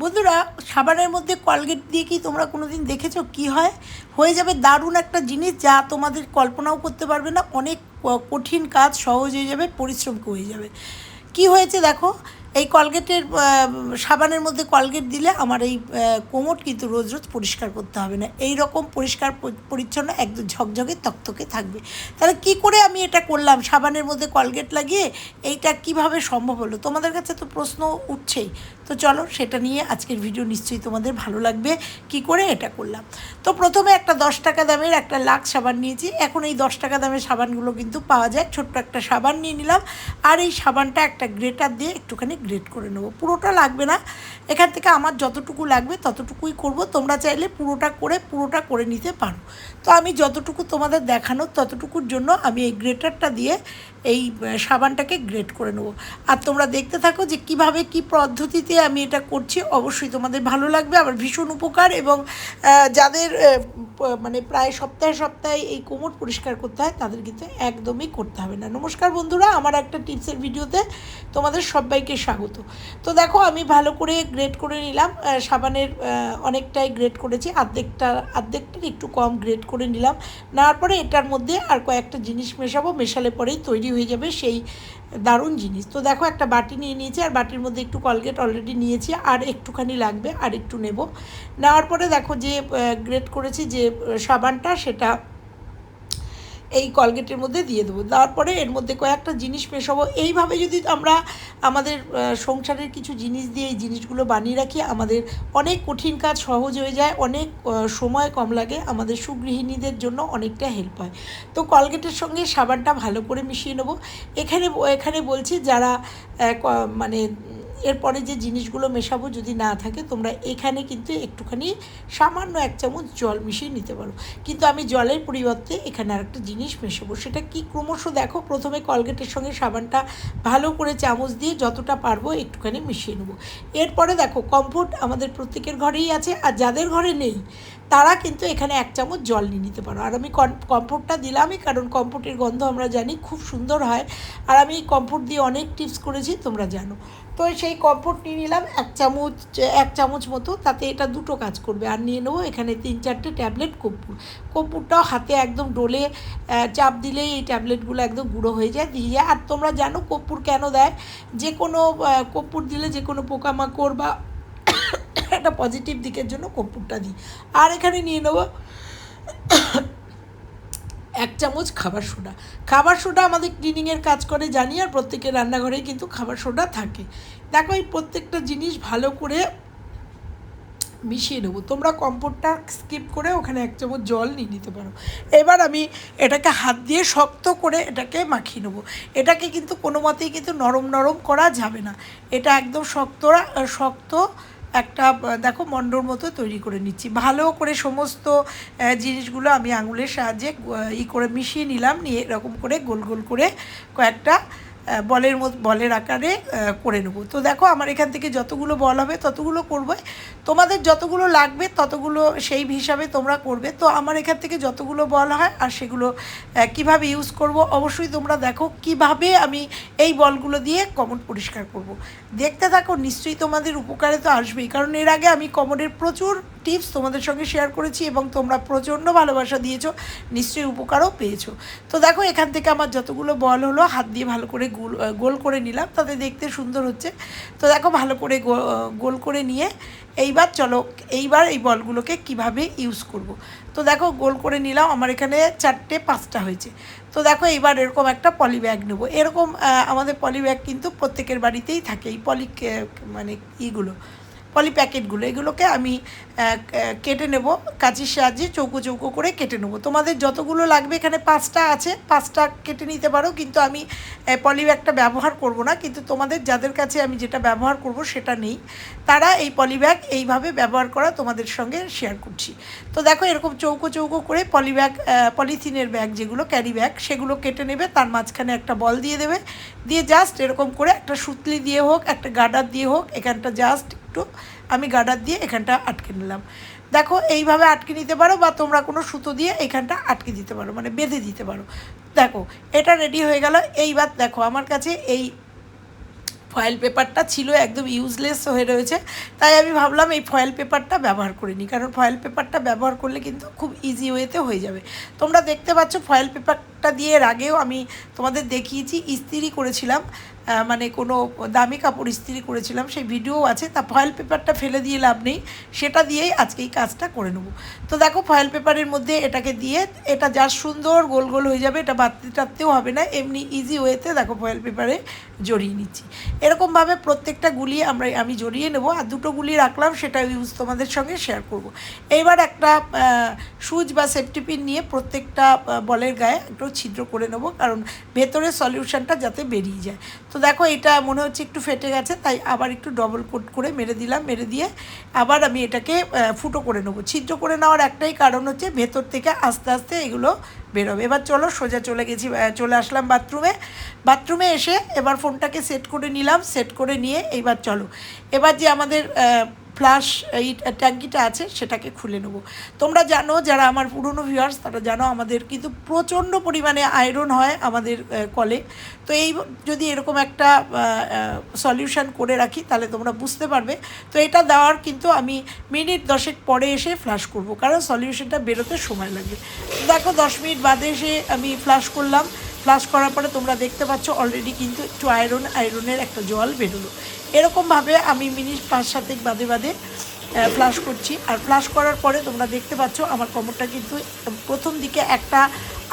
বন্ধুরা, সাবানের মধ্যে কলগেট দিয়ে কি তোমরা কোনো দিন দেখেছ কী হয়? হয়ে যাবে দারুণ একটা জিনিস যা তোমাদের কল্পনাও করতে পারবে না, অনেক কঠিন কাজ সহজ হয়ে যাবে পরিশ্রম হয়ে যাবে। কি হয়েছে দেখো? এই কলগেটের সাবানের মধ্যে কলগেট দিলে আমার এই কোমর কিন্তু রোজ রোজ পরিষ্কার করতে হবে না। এই রকম পরিষ্কার পরিচ্ছন্ন একদম ঝকঝকে তকতকে থাকবে। তাহলে কি করে আমি এটা করলাম? সাবানের মধ্যে কলগেট লাগিয়ে এইটা কীভাবে সম্ভব হলো? তোমাদের কাছে তো প্রশ্ন উঠছেই। তো চলো সেটা নিয়ে আজকের ভিডিও নিশ্চয়ই তোমাদের ভালো লাগবে, কি করে এটা করলাম। তো প্রথমে একটা দশ টাকা দামের একটা লাখ সাবান নিয়েছি। এখন এই দশ টাকা দামের সাবানগুলো কিন্তু পাওয়া যায়। ছোট্ট একটা সাবান নিয়ে নিলাম। আর এই সাবানটা একটা গ্রেটার দিয়ে একটুখানি গ্রেট করে নেব। পুরোটা লাগবে না। এখান থেকে আমার যতটুকু লাগবে ততটুকুই করব। তোমরা চাইলে পুরোটা করে পুরোটা করে নিতে পারো। তো আমি যতটুকু তোমাদের দেখানো ততটুকুর জন্য আমি এই গ্রেটারটা দিয়ে এই সাবানটাকে গ্রেট করে নেব। আর তোমরা দেখতে থাকো যে কীভাবে কি পদ্ধতিতে আমি এটা করছি। অবশ্যই তোমাদের ভালো লাগবে আবার ভীষণ উপকার এবং যাদের মানে প্রায় সপ্তাহে সপ্তাহে এই কোমর পরিষ্কার করতে হয়, তাদের কিন্তু একদমই করতে হবে না। নমস্কার বন্ধুরা, আমার একটা টিপসের ভিডিওতে তোমাদের সবাইকে স্বাগত। তো দেখো, আমি ভালো করে গ্রেট করে নিলাম। সাবানের অনেকটাই গ্রেট করেছি। অর্ধেকটা অর্ধেকটার একটু কম গ্রেট করে নিলাম। নেওয়ার পরে এটার মধ্যে আর কয়েকটা জিনিস মেশাবো। মেশালে পরেই তৈরি হয়ে যাবে সেই দারুণ জিনিস। তো দেখো, একটা বাটি নিয়ে নিয়েছি আর বাটির মধ্যে একটু কলগেট অলরেডি নিয়েছি আর একটুখানি লাগবে আর একটু নেব। নেওয়ার পরে দেখো যে গ্রেট করেছি যে, সাবানটা সেটা এই কলগেটের মধ্যে দিয়ে দেবো। তারপরে এর মধ্যে কয়েকটা জিনিস মেশাবো এইভাবে যদি আমরা আমাদের সংসারের কিছু জিনিস দিয়ে এই জিনিসগুলো বানিয়ে রাখি, আমাদের অনেক কঠিন কাজ সহজ হয়ে যায়, অনেক সময় কম লাগে, আমাদের সুগৃহিণীদের জন্য অনেকটা হেল্প হয়। তো কলগেটের সঙ্গে সাবানটা ভালো করে মিশিয়ে নেব। এখানে এখানে বলছি যারা মানে এরপরে যে জিনিসগুলো মেশাবো যদি না থাকে, তোমরা এখানে কিন্তু একটুখানি সামান্য এক চামচ জল মিশিয়ে নিতে পারো। কিন্তু আমি জলের পরিবর্তে এখানে আরেকটা জিনিস মেশাবো, সেটা কি ক্রমশ দেখো, প্রথমে কলগেটের সঙ্গে সাবানটা ভালো করে চামচ দিয়ে যতটা পারব একটুখানি মিশিয়ে নেব। এরপরে দেখো কমফোর্ট আমাদের প্রত্যেকের ঘরেই আছে, আর যাদের ঘরে নেই তারা কিন্তু এখানে এক চামচ জল নিয়ে নিতে পারো। আর আমি কমফোর্টটা দিলামই, কারণ কমফোর্টের গন্ধ আমরা জানি খুব সুন্দর হয়। আর আমি কমফোর্ট দিয়ে অনেক টিপস করেছি, তোমরা জানো। তো সেই কমফোর্ট নিয়ে নিলাম এক চামচ এক চামচ মতো, তাতে এটা দুটো কাজ করবে। আর নিয়ে নেব এখানে তিন চারটে ট্যাবলেট কর্পূর। কর্পূরটাও হাতে একদম ডোলে চাপ দিলেই এই ট্যাবলেটগুলো একদম গুঁড়ো হয়ে যায়, দিয়ে যায় আর তোমরা জানো কর্পূর কেন দেয়? যে কোনো কর্পূর দিলে যে কোনো পোকামাকড় বা একটা পজিটিভ দিকের জন্য কর্পূরটা দিই। আর এখানে নিয়ে নেব এক চামচ খাবার সোডা। খাবার সোডা আমাদের ক্লিনিংয়ের কাজ করে, জানি, আর প্রত্যেকের রান্নাঘরেই কিন্তু খাবার সোডা থাকে। দেখো, এই প্রত্যেকটা জিনিস ভালো করে মিশিয়ে নেব। তোমরা কম্পোটটা স্কিপ করে ওখানে এক চামচ জল নিয়ে নিতে পারো। এবার আমি এটাকে হাত দিয়ে শক্ত করে এটাকে মাখিয়ে নেব। এটাকে কিন্তু কোনো মতেই কিন্তু নরম নরম করা যাবে না। এটা একদম শক্ত শক্ত একটা দেখো মণ্ডর মতো তৈরি করে নিচ্ছি। ভালো করে সমস্ত জিনিসগুলো আমি আঙুলের সাহায্যে ই করে মিশিয়ে নিলাম, নিয়ে এরকম করে গোল গোল করে কয়েকটা বলের মতো বলের আকারে করে নেব। তো দেখো, আমার এখান থেকে যতগুলো বল হবে, ততগুলো করবে। তোমাদের যতগুলো লাগবে, ততগুলো সেই হিসাবে তোমরা করবে। তো আমার এখান থেকে যতগুলো বল হয়, আর সেগুলো কীভাবে ইউজ করব, অবশ্যই তোমরা দেখো কীভাবে আমি এই বলগুলো দিয়ে কমন পরিষ্কার করব। দেখতে থাকো, নিশ্চয়ই তোমাদের উপকারে তো আসবেই। কারণ এর আগে আমি কমনের প্রচুর টিপস তোমাদের সঙ্গে শেয়ার করেছি এবং তোমরা প্রচণ্ড ভালোবাসা দিয়েছ, নিশ্চয়ই উপকারও পেয়েছ। তো দেখো, এখান থেকে আমার যতগুলো বল হলো, হাত দিয়ে ভালো করে গোল গোল করে নিলাম, তাতে দেখতে সুন্দর হচ্ছে। তো দেখো, ভালো করে গোল করে নিয়ে, এইবার চলো, এইবার এই বলগুলোকে কীভাবে ইউজ করব। তো দেখো, গোল করে নিলাম, আমার এখানে চারটে পাঁচটা হয়েছে। তো দেখো, এইবার এরকম একটা পলি ব্যাগ নেব। এরকম আমাদের পলি ব্যাগ কিন্তু প্রত্যেকের বাড়িতেই থাকে, এই পলি মানে ইগুলো। পলি প্যাকেটগুলো, এগুলোকে আমি কেটে নেব, কাঁচির সাহায্যে চৌকো চৌকো করে কেটে নেব। তোমাদের যতগুলো লাগবে, এখানে পাঁচটা আছে, পাঁচটা কেটে নিতে পারো, কিন্তু আমি পলি ব্যাগটা ব্যবহার করব না, কিন্তু তোমাদের যাদের কাছে আমি যেটা ব্যবহার করব সেটা নেই। তারা এই পলি ব্যাগ এইভাবে ব্যবহার করা তোমাদের সঙ্গে শেয়ার করছি। তো দেখো, এরকম চৌকো চৌকো করে পলি ব্যাগ পলিথিনের ব্যাগ যেগুলো, ক্যারি ব্যাগ, সেগুলো কেটে নেবে, তার মাঝখানে একটা বল দিয়ে দেবে। দিয়ে জাস্ট এরকম করে একটা সুতলি দিয়ে হোক, একটা গার্ডার দিয়ে হোক, এখানটা জাস্ট একটু আমি গার্ডার দিয়ে এখানটা আটকে নিলাম। দেখো, এইভাবে আটকে নিতে পারো বা তোমরা কোনো সুতো দিয়ে এখানটা আটকে দিতে পারো মানে বেঁধে দিতে পারো। দেখো, এটা রেডি হয়ে গেল। এইবার দেখো, আমার কাছে এই ফয়েল পেপারটা ছিল, একদম ইউজলেস হয়ে রয়েছে। তাই আমি ভাবলাম এই ফয়েল পেপারটা ব্যবহার করে নিই, কারণ ফয়েল পেপারটা ব্যবহার করলে কিন্তু খুব ইজি ওয়েতে হয়ে যাবে। তোমরা দেখতে পাচ্ছ ফয়েল পেপারটা দিয়ে এর আগেও আমি তোমাদের দেখিয়েছি, ইস্ত্রি করেছিলাম। মানে কোনো দামি কাপড় ইস্ত্রি করেছিলাম, সেই ভিডিও আছে, তা ফয়েল পেপারটা ফেলে দিয়ে লাভ নেই, সেটা দিয়েই আজকে এই কাজটা করে নেব। তো দেখো ফয়েল পেপারের মধ্যে এটাকে দিয়ে, এটা যা সুন্দর গোল গোল হয়ে যাবে, এটা বাড়তে টাড়তেও হবে না, এমনি ইজি ওয়েতে দেখো ফয়েল পেপারে জড়িয়ে নিচ্ছি। এরকমভাবে প্রত্যেকটা গুলি আমরা, আমি জড়িয়ে নেব, আর দুটো গুলি রাখলাম সেটা ইউজ তোমাদের সঙ্গে শেয়ার করব। এইবার একটা সুচ বা সেফটিপিন নিয়ে প্রত্যেকটা বলের গায়ে একটু ছিদ্র করে নেব, কারণ ভেতরে সলিউশনটা যাতে বেরিয়ে যায়। তো দেখো, এটা মনে হচ্ছে একটু ফেটে গেছে, তাই আবার একটু ডবল কোট করে মেরে দিলাম, মেরে দিয়ে আবার আমি এটাকে ফুটো করে নেব। ছিদ্র করে নেওয়ার একটাই কারণ হচ্ছে ভেতর থেকে আস্তে আস্তে এগুলো বেরোবে। এবার চলো সোজা চলে গেছি চলে আসলাম বাথরুমে বাথরুমে এসে এবার ফোনটাকে সেট করে নিলাম সেট করে নিয়ে এইবার চলো। এবার যে আমাদের ফ্লাশ এই ট্যাঙ্কিটা আছে, সেটাকে খুলে নেব। তোমরা জানো, যারা আমার পুরনো ভিউয়ার্স তারা জানো আমাদের কিন্তু প্রচণ্ড পরিমাণে আয়রন হয় আমাদের কলে। তো এই যদি এরকম একটা সলিউশন করে রাখি, তাহলে তোমরা বুঝতে পারবে। তো এটা দেওয়ার কিন্তু আমি মিনিট দশেক পরে এসে ফ্লাশ করব, কারণ সলিউশনটা বেরোতে সময় লাগবে। দেখো, দশ মিনিট বাদে এসে আমি ফ্লাশ করলাম। ফ্লাশ করার পরে তোমরা দেখতে পাচ্ছ অলরেডি কিন্তু একটু আয়রন আয়রনের একটা জল বেরোলো। এরকমভাবে আমি মিনিট পাঁচ সাতেক বাদে বাদে ফ্লাশ করছি। আর ফ্লাশ করার পরে তোমরা দেখতে পাচ্ছ আমার কোমরটা কিন্তু প্রথম দিকে একটা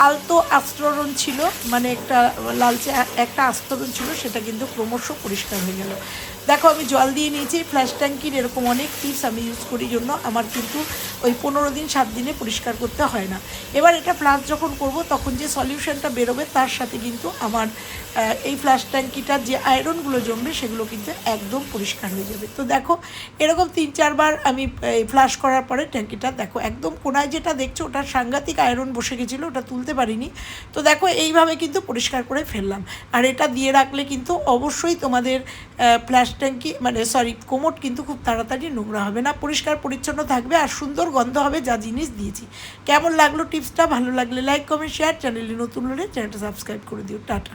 আলতো আস্তরণ ছিল মানে একটা লালচে একটা আস্তরণ ছিল, সেটা কিন্তু ক্রমশ পরিষ্কার হয়ে গেল। দেখো, আমি জল দিয়ে নিয়েছি ফ্ল্যাশ ট্যাঙ্কির এরকম অনেক টিপস আমি ইউজ করি জন্য, আমার কিন্তু ওই পনেরো দিন, সাত দিনে পরিষ্কার করতে হয় না। এবার এটা ফ্লাশ যখন করব, তখন যে সলিউশনটা বেরোবে, তার সাথে কিন্তু আমার এই ফ্ল্যাশ ট্যাঙ্কিটার যে আয়রনগুলো জমবে, সেগুলো কিন্তু একদম পরিষ্কার হয়ে যাবে। তো দেখো, এরকম তিন, চারবার আমি এই ফ্লাশ করার পরে ট্যাঙ্কিটা দেখো, একদম কোনায় যেটা দেখছ ওটার সাংঘাতিক আয়রন বসে গেছিল, ওটা তুলতে পারিনি। তো দেখো, এইভাবে কিন্তু পরিষ্কার করে ফেললাম। আর এটা দিয়ে রাখলে কিন্তু অবশ্যই তোমাদের ফ্ল্যাশ ট্যাঙ্কি মানে সরি কোমট কিন্তু খুব তাড়াতাড়ি নোংরা হবে না, পরিষ্কার পরিচ্ছন্ন থাকবে আর সুন্দর গন্ধ হবে যা জিনিস দিয়েছি। কেমন লাগল টিপসটা? ভালো লাগলে লাইক কমেন্ট শেয়ার চ্যানেলে নতুন হলে চ্যানেলটা সাবস্ক্রাইব করে দিও। টাটা।